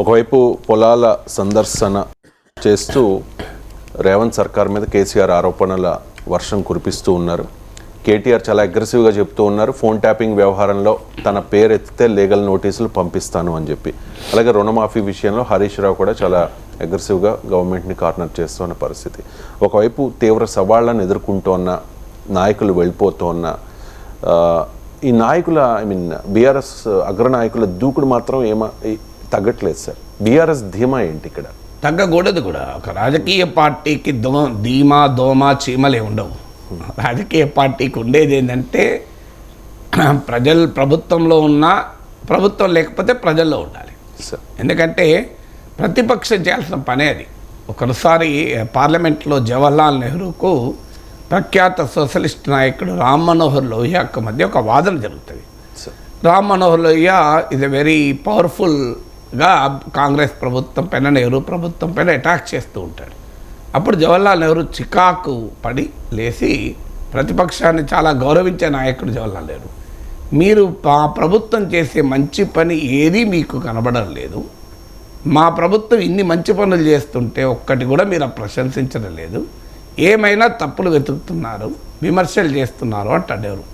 ఒకవైపు పొలాల సందర్శన చేస్తూ రేవంత్ సర్కార్ మీద కేసీఆర్ ఆరోపణల వర్షం కురిపిస్తూ ఉన్నారు. కేటీఆర్ చాలా అగ్రెసివ్గా చెప్తూ ఉన్నారు ఫోన్ ట్యాపింగ్ వ్యవహారంలో తన పేరు ఎత్తితే లీగల్ నోటీసులు పంపిస్తాను అని చెప్పి. అలాగే రుణమాఫీ విషయంలో హరీష్ రావు కూడా చాలా అగ్రెసివ్గా గవర్నమెంట్ని కార్నర్ చేస్తున్న పరిస్థితి. ఒకవైపు తీవ్ర సవాళ్ళను ఎదుర్కొంటోన్న నాయకులు వెళ్ళిపోతున్న ఈ నాయకుల ఐ మీన్ బీఆర్ఎస్ అగ్రనాయకుల దూకుడు మాత్రం ఏమ తగ్గట్లేదు సార్. బీఆర్ఎస్ ధీమా ఏంటి ఇక్కడ? తగ్గకూడదు కూడా. ఒక రాజకీయ పార్టీకి దో ధీమా దోమ చీమలే ఉండవు. రాజకీయ పార్టీకి ఉండేది ఏంటంటే ప్రజలు ప్రభుత్వంలో ఉన్నా ప్రభుత్వం లేకపోతే ప్రజల్లో ఉండాలి. సార్. ఎందుకంటే ప్రతిపక్షం చేయాల్సిన పనే అది. ఒకసారి పార్లమెంట్లో జవహర్లాల్ నెహ్రూకు ప్రఖ్యాత సోషలిస్ట్ నాయకుడు రామ్ మనోహర్ లోహియాకు మధ్య ఒక వాదన జరుగుతుంది. Sir. Ram Manohar Lohia is a very గా కాంగ్రెస్ ప్రభుత్వం పైన నెహ్రూ ప్రభుత్వం పైన అటాక్ చేస్తూ ఉంటాడు. అప్పుడు జవహర్లాల్ నెహ్రూ చికాకు పడి లేచి ప్రతిపక్షాన్ని చాలా గౌరవించే నాయకుడు జవహర్లాల్ నెహ్రూ. మీరు మా ప్రభుత్వం చేసే మంచి పని ఏదీ మీకు కనబడం లేదు. మా ప్రభుత్వం ఇన్ని మంచి పనులు చేస్తుంటే ఒక్కటి కూడా మీరు ప్రశంసించడం లేదు. ఏమైనా తప్పులు వెతుకుతున్నారు విమర్శలు చేస్తున్నారు అంటాడు ఎవరు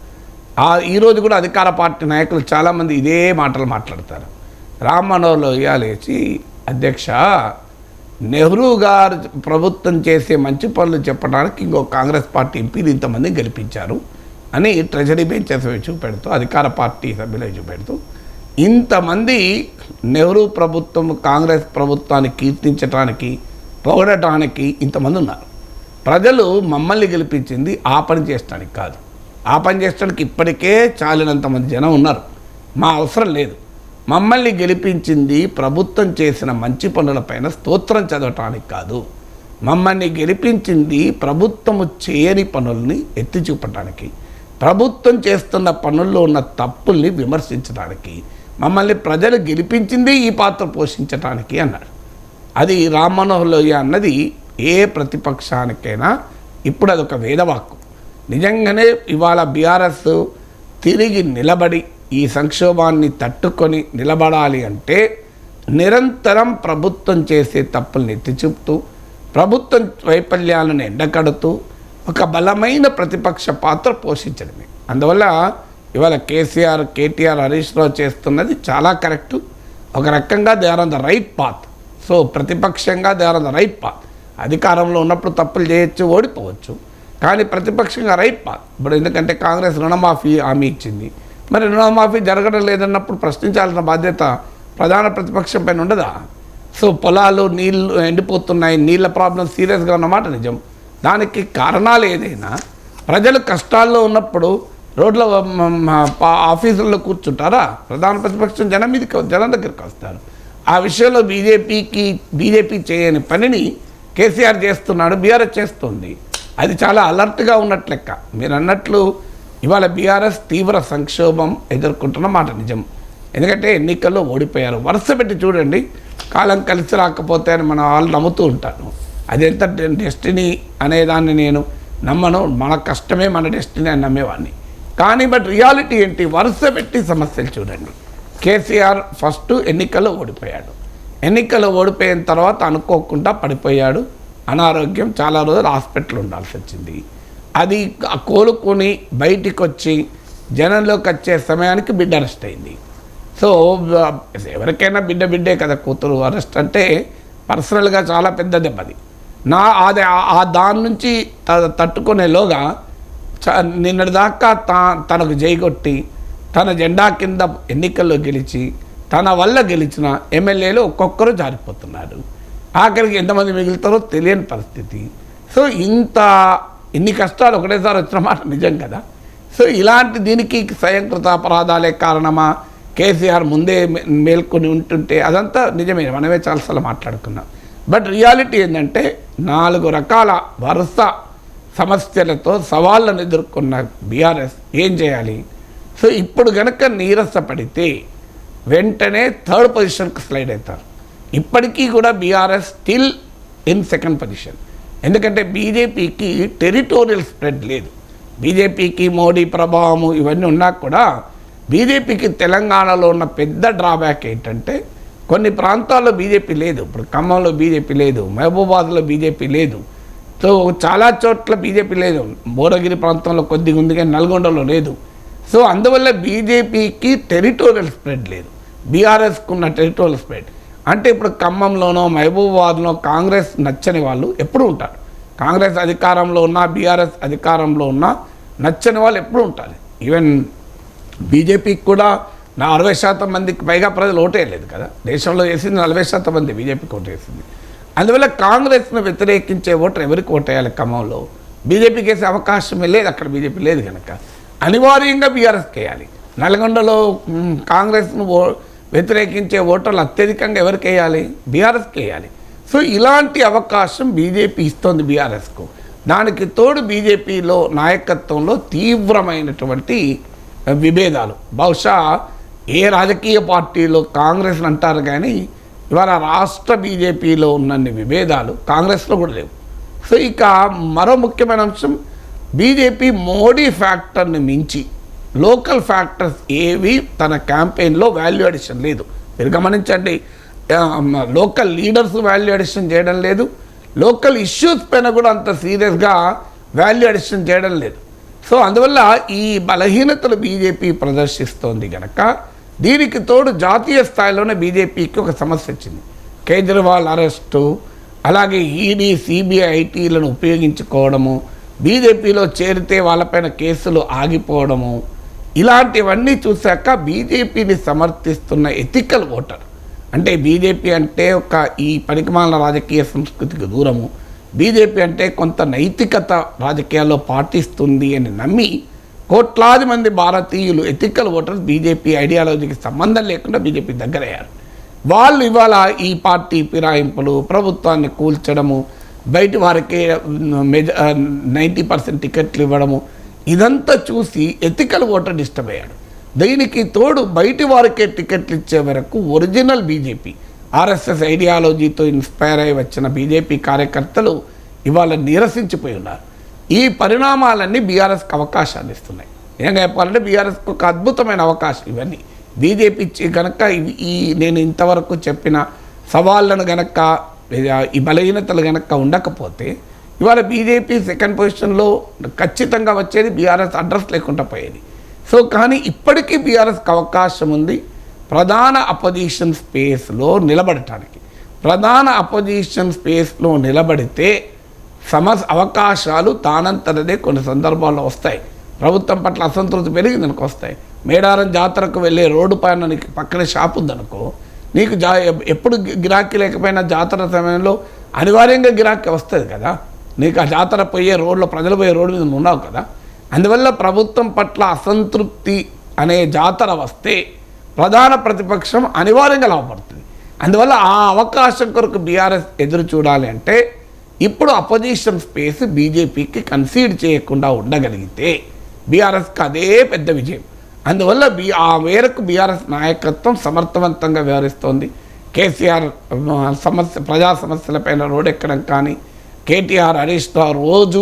ఈరోజు కూడా అధికార పార్టీ నాయకులు చాలామంది ఇదే మాటలు మాట్లాడతారు. రామ్ మనోహర్ లోహియా లేచి అధ్యక్ష నెహ్రూ గారు ప్రభుత్వం చేసే మంచి పనులు చెప్పడానికి ఇంకో కాంగ్రెస్ పార్టీ ఎంపీలు ఇంతమంది గెలిపించారు అని ట్రెజరీ బెంచెస్ చూపెడుతూ అధికార పార్టీ సభ్యులు చూపెడుతూ ఇంతమంది నెహ్రూ ప్రభుత్వం కాంగ్రెస్ ప్రభుత్వాన్ని కీర్తించడానికి పొగడటానికి ఇంతమంది ఉన్నారు. ప్రజలు మమ్మల్ని గెలిపించింది ఆ పని చేయడానికి కాదు. ఆ పని చేయడానికి ఇప్పటికే చాలినంతమంది జనం ఉన్నారు. మా అవసరం లేదు. మమ్మల్ని గెలిపించింది ప్రభుత్వం చేసిన మంచి పనులపైన స్తోత్రం చదవటానికి కాదు. మమ్మల్ని గెలిపించింది ప్రభుత్వము చేయని పనుల్ని ఎత్తి చూపటానికి ప్రభుత్వం చేస్తున్న పనుల్లో ఉన్న తప్పుల్ని విమర్శించడానికి మమ్మల్ని ప్రజలు గెలిపించింది ఈ పాత్ర పోషించటానికి అన్నాడు అది రామ్ మనోహర్ లోహియా అన్నది ఏ ప్రతిపక్షానికైనా ఇప్పుడు అదొక వేదవాక్కు. నిజంగానే ఇవాళ బీఆర్ఎస్ తిరిగి నిలబడి ఈ సంక్షోభాన్ని తట్టుకొని నిలబడాలి అంటే నిరంతరం ప్రభుత్వం చేసే తప్పుల్ని ఎత్తిచూపుతూ ప్రభుత్వం వైఫల్యాలను ఎండకడుతూ ఒక బలమైన ప్రతిపక్ష పాత్ర పోషించడమే. అందువల్ల ఇవాళ కేసీఆర్ కేటీఆర్ హరీష్ రావు చేస్తున్నది చాలా కరెక్టు. ఒక రకంగా they are on the right path. So ప్రతిపక్షంగా they are on the right path. అధికారంలో ఉన్నప్పుడు తప్పులు చేయొచ్చు ఓడిపోవచ్చు. కానీ ప్రతిపక్షంగా రైట్ పాత్. ఇప్పుడు ఎందుకంటే కాంగ్రెస్ రుణమాఫీ హామీ ఇచ్చింది. మరి రుణమాఫీ జరగడం లేదన్నప్పుడు ప్రశ్నించాల్సిన బాధ్యత ప్రధాన ప్రతిపక్షం పైన ఉండదా? సో పొలాలు నీళ్ళు ఎండిపోతున్నాయి నీళ్ళ ప్రాబ్లం సీరియస్గా ఉన్నమాట నిజం. దానికి కారణాలు ఏదైనా ప్రజలు కష్టాల్లో ఉన్నప్పుడు రోడ్ల ఆఫీసుల్లో కూర్చుంటారా? ప్రధాన ప్రతిపక్షం జనం మీదకి జనం దగ్గరికి వస్తారు. ఆ విషయంలో బీజేపీకి బీజేపీ చేయని పనిని కేసీఆర్ చేస్తున్నాడు బీఆర్ఎస్ చేస్తుంది. అది చాలా అలర్ట్గా ఉన్నట్లు లెక్క. మీరు అన్నట్లు ఇవాళ బీఆర్ఎస్ తీవ్ర సంక్షోభం ఎదుర్కొంటున్న మాట నిజం. ఎందుకంటే ఎన్నికల్లో ఓడిపోయారు. వరుస పెట్టి చూడండి కాలం కలిసి రాకపోతే అని మనం వాళ్ళు నమ్ముతూ ఉంటాను అదెంత డెస్టినీ అనేదాన్ని నేను నమ్మను. మన కష్టమే మన డెస్టినీ అని నమ్మేవాడిని. కానీ బట్ రియాలిటీ ఏంటి? వరుస పెట్టి సమస్యలు చూడండి. కేసీఆర్ ఫస్ట్ ఎన్నికల్లో ఓడిపోయాడు. ఎన్నికల్లో ఓడిపోయిన తర్వాత అనుకోకుండా పడిపోయాడు. అనారోగ్యం చాలా రోజులు హాస్పిటల్ ఉండాల్సి వచ్చింది. అది కోలుకొని బయటికి వచ్చి జనంలోకి వచ్చే సమయానికి బిడ్డ అరెస్ట్ అయింది. సో ఎవరికైనా బిడ్డ బిడ్డే కదా కూతురు అరెస్ట్ అంటే పర్సనల్గా చాలా పెద్ద దెబ్బది నా అది ఆ- దాని నుంచి తట్టుకునేలోగా చ- నిన్నటిదాకా తా తనకు జైగొట్టి తన జెండా కింద ఎన్నికల్లో గెలిచి తన వల్ల గెలిచిన ఎమ్మెల్యేలు ఒక్కొక్కరు జారిపోతున్నారు. ఆఖరికి ఎంతమంది మిగులుతారో తెలియని పరిస్థితి. సో ఇంత ఇన్ని కష్టాలు ఒకటేసారి వచ్చిన మాట నిజం కదా? సో ఇలాంటి దీనికి స్వయంకృత అపరాధాలే కారణమా? కేసీఆర్ ముందే మేల్కొని ఉంటుంటే అదంతా నిజమే. మనమే చాలాసార్లు మాట్లాడుకున్నాం. బట్ రియాలిటీ ఏంటంటే నాలుగు రకాల వరుస సమస్యలతో సవాళ్ళను ఎదుర్కొన్న బీఆర్ఎస్ ఏం చేయాలి? సో ఇప్పుడు గనక నీరసపడితే వెంటనే థర్డ్ పొజిషన్కి స్లైడ్ అవుతారు. ఇప్పటికీ కూడా BRS still in second position. ఎందుకంటే బీజేపీకి టెరిటోరియల్ స్ప్రెడ్ లేదు. బీజేపీకి మోడీ ప్రభావము ఇవన్నీ ఉన్నా కూడా బీజేపీకి తెలంగాణలో ఉన్న పెద్ద డ్రాబ్యాక్ ఏంటంటే కొన్ని ప్రాంతాల్లో బీజేపీ లేదు. ఇప్పుడు ఖమ్మంలో బీజేపీ లేదు. మహబూబాద్లో బీజేపీ లేదు. సో చాలా చోట్ల బీజేపీ లేదు. భువనగిరి ప్రాంతంలో కొద్దిగా ఉంది కానీ నల్గొండలో లేదు. సో అందువల్ల బీజేపీకి టెరిటోరియల్ స్ప్రెడ్ లేదు. బీఆర్ఎస్కు ఉన్న టెరిటోరియల్ స్ప్రెడ్. అంటే ఇప్పుడు ఖమ్మంలోనో మహబూబాబాద్లో కాంగ్రెస్ నచ్చని వాళ్ళు ఎప్పుడు ఉంటారు. కాంగ్రెస్ అధికారంలో ఉన్నా బీఆర్ఎస్ అధికారంలో ఉన్నా నచ్చని వాళ్ళు ఎప్పుడు ఉంటారు. ఈవెన్ బీజేపీకి కూడా నా అరవై శాతం మందికి పైగా ప్రజలు ఓటేయలేదు కదా. దేశంలో వేసింది నలభై శాతం మంది బీజేపీకి ఓటేసింది. అందువల్ల కాంగ్రెస్ను వ్యతిరేకించే ఓటర్ ఎవరికి ఓటేయాలి ఖమ్మంలో? బీజేపీకి వేసే అవకాశమే లేదు అక్కడ బీజేపీ లేదు కనుక. అనివార్యంగా బీఆర్ఎస్కి వేయాలి. నల్గొండలో కాంగ్రెస్ను ఓ వ్యతిరేకించే ఓటర్లు అత్యధికంగా ఎవరికి వేయాలి? బీఆర్ఎస్కి వేయాలి. సో ఇలాంటి అవకాశం బీజేపీ ఇస్తోంది బీఆర్ఎస్కు. దానికి తోడు బీజేపీలో నాయకత్వంలో తీవ్రమైనటువంటి విభేదాలు. బహుశా ఏ రాజకీయ పార్టీలో కాంగ్రెస్ అంటారు కానీ ఇవాళ రాష్ట్ర బీజేపీలో ఉన్నన్ని విభేదాలు కాంగ్రెస్లో కూడా లేవు. సో ఇక మరో ముఖ్యమైన అంశం బీజేపీ మోడీ ఫ్యాక్టర్ని మించి లోకల్ ఫ్యాక్టర్స్ ఏవి తన క్యాంపెయిన్లో వాల్యూ అడిషన్ లేదు. మీరు గమనించండి లోకల్ లీడర్స్ వాల్యూ అడిషన్ చేయడం లేదు. లోకల్ ఇష్యూస్ పైన కూడా అంత సీరియస్గా వాల్యూ అడిషన్ చేయడం లేదు. సో అందువల్ల ఈ బలహీనతలు బీజేపీ ప్రదర్శిస్తోంది కనుక దీనికి తోడు జాతీయ స్థాయిలోనే బీజేపీకి ఒక సమస్య వచ్చింది. కేజ్రీవాల్ అరెస్టు అలాగే ఈడీ సిబిఐ ఐటీలను ఉపయోగించుకోవడము బీజేపీలో చేరితే వాళ్ళపైన కేసులు ఆగిపోవడము ఇలాంటివన్నీ చూశాక బీజేపీని సమర్థిస్తున్న ఎథికల్ ఓటర్. అంటే బీజేపీ అంటే ఒక ఈ పనికిమాల రాజకీయ సంస్కృతికి దూరము. బీజేపీ అంటే కొంత నైతికత రాజకీయాల్లో పాటిస్తుంది అని నమ్మి కోట్లాది మంది భారతీయులు ఎథికల్ ఓటర్స్ బీజేపీ ఐడియాలజీకి సంబంధం లేకుండా బీజేపీ దగ్గరయ్యారు. వాళ్ళు ఇవాళ ఈ పార్టీ ఫిరాయింపులు ప్రభుత్వాన్ని కూల్చడము బయట వారికి మెజ నైంటీ పర్సెంట్ టికెట్లు ఇవ్వడము ఇదంతా చూసి ఎథికల్ ఓటర్ డిస్టర్బ్ అయ్యాడు దీనికి తోడు బయటి వారికే టికెట్లు ఇచ్చే వరకు ఒరిజినల్ బీజేపీ. ఆర్ఎస్ఎస్ ఐడియాలజీతో ఇన్స్పైర్ అయి వచ్చిన బీజేపీ కార్యకర్తలు ఇవాళ నీరసించిపోయి ఉన్నారు. ఈ పరిణామాలన్నీ బీఆర్ఎస్కి అవకాశాలు ఇస్తున్నాయి. నిజంగా చెప్పాలంటే బీఆర్ఎస్కి ఒక అద్భుతమైన అవకాశం ఇవన్నీ. బీజేపీ కనుక ఈ నేను ఇంతవరకు చెప్పిన సవాళ్ళను గనక ఈ బలహీనతలు గనక ఉండకపోతే ఇవాళ బీజేపీ సెకండ్ పొజిషన్లో ఖచ్చితంగా వచ్చేది బీఆర్ఎస్ అడ్రస్ లేకుండా పోయేది. సో కానీ ఇప్పటికీ బీఆర్ఎస్కి అవకాశం ఉంది ప్రధాన అపోజిషన్ స్పేస్లో నిలబడటానికి. ప్రధాన అపోజిషన్ స్పేస్లో నిలబడితే సమస్ అవకాశాలు తానంతరదే కొన్ని సందర్భాల్లో వస్తాయి. ప్రభుత్వం పట్ల అసంతృప్తి పెరిగి దానికి వస్తాయి. మేడారం జాతరకు వెళ్ళే రోడ్డు పైన నీకు పక్కనే షాప్ ఉందనుకో నీకు జా ఎప్పుడు గిరాకీ లేకపోయినా జాతర సమయంలో అనివార్యంగా గిరాకీ వస్తుంది కదా. నీకు ఆ జాతర పోయే రోడ్లో ప్రజలు పోయే రోడ్డు మీద ఉన్నావు కదా? అందువల్ల ప్రభుత్వం పట్ల అసంతృప్తి అనే జాతర వస్తే ప్రధాన ప్రతిపక్షం అనివార్యంగా లాభపడుతుంది అందువల్ల ఆ అవకాశం కొరకు బీఆర్ఎస్ ఎదురు చూడాలి అంటే ఇప్పుడు అపోజిషన్ స్పేస్ బీజేపీకి కన్సీడ్ చేయకుండా ఉండగలిగితే బీఆర్ఎస్కి అదే పెద్ద విజయం. అందువల్ల బీ ఆ మేరకు బీఆర్ఎస్ నాయకత్వం సమర్థవంతంగా వ్యవహరిస్తోంది. కేసీఆర్ సమస్య ప్రజా సమస్యలపైన రోడ్ ఎక్కడం కానీ కేటీఆర్ హరీష్ రావు రోజు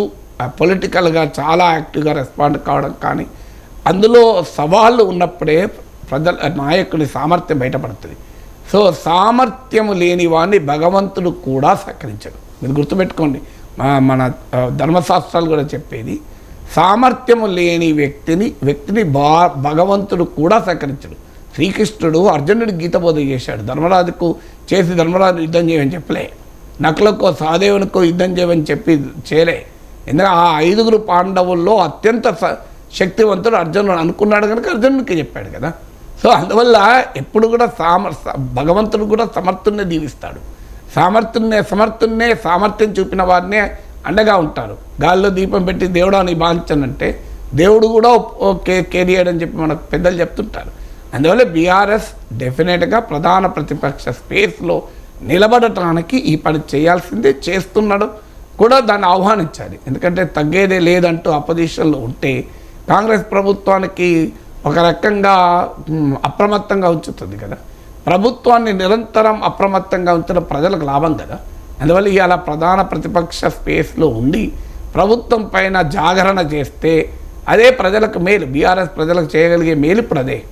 పొలిటికల్గా చాలా యాక్టివ్గా రెస్పాండ్ కావడం కానీ అందులో సవాళ్ళు ఉన్నప్పుడే ప్రజల నాయకుని సామర్థ్యం బయటపడుతుంది. సో సామర్థ్యం లేని వాడిని భగవంతుడు కూడా సహకరించడు. మీరు గుర్తుపెట్టుకోండి మన ధర్మశాస్త్రాలు కూడా చెప్పేది సామర్థ్యము లేని వ్యక్తిని వ్యక్తిని బా భగవంతుడు కూడా సహకరించడు. శ్రీకృష్ణుడు అర్జునుడి గీత బోధ చేశాడు. ధర్మరాజుకు చేసి ధర్మరాజు యుద్ధం చేయమని చెప్పలే. నకులకో సహదేవునికో యుద్ధం చేయమని చెప్పి చేయలే. ఎందుకంటే ఆ ఐదుగురు పాండవుల్లో అత్యంత శక్తివంతుడు అర్జునుడు అనుకున్నాడు కనుక అర్జునుడికి చెప్పాడు కదా. సో అందువల్ల ఎప్పుడు కూడా సామ భగవంతుడు కూడా సమర్థున్నే దీవిస్తాడు. సామర్థ్యున్నే సమర్థున్నే సామర్థ్యం చూపిన వారినే అండగా ఉంటారు గాల్లో దీపం పెట్టి దేవుడా నీ బాధించనంటే దేవుడు కూడా ఓకే కేరియర్ అని చెప్పి మనకు పెద్దలు చెప్తుంటారు. అందువల్ల బీఆర్ఎస్ డెఫినెట్గా ప్రధాన ప్రతిపక్ష స్పేస్లో నిలబడటానికి ఈ పని చేయాల్సిందే చేస్తున్నాడు కూడా దాన్ని ఆహ్వానించాలి. ఎందుకంటే తగ్గేదే లేదంటూ అపోజిషన్లో ఉంటే కాంగ్రెస్ ప్రభుత్వానికి ఒక రకంగా అప్రమత్తంగా ఉంచుతుంది కదా. ప్రభుత్వాన్ని నిరంతరం అప్రమత్తంగా ఉంచడం ప్రజలకు లాభం కదా. అందువల్ల ఇవాళ ప్రధాన ప్రతిపక్ష స్పేస్లో ఉండి ప్రభుత్వం పైన జాగరణ చేస్తే అదే ప్రజలకు మేలు. బీఆర్ఎస్ ప్రజలకు చేయగలిగే మేలు ఇప్పుడు అదే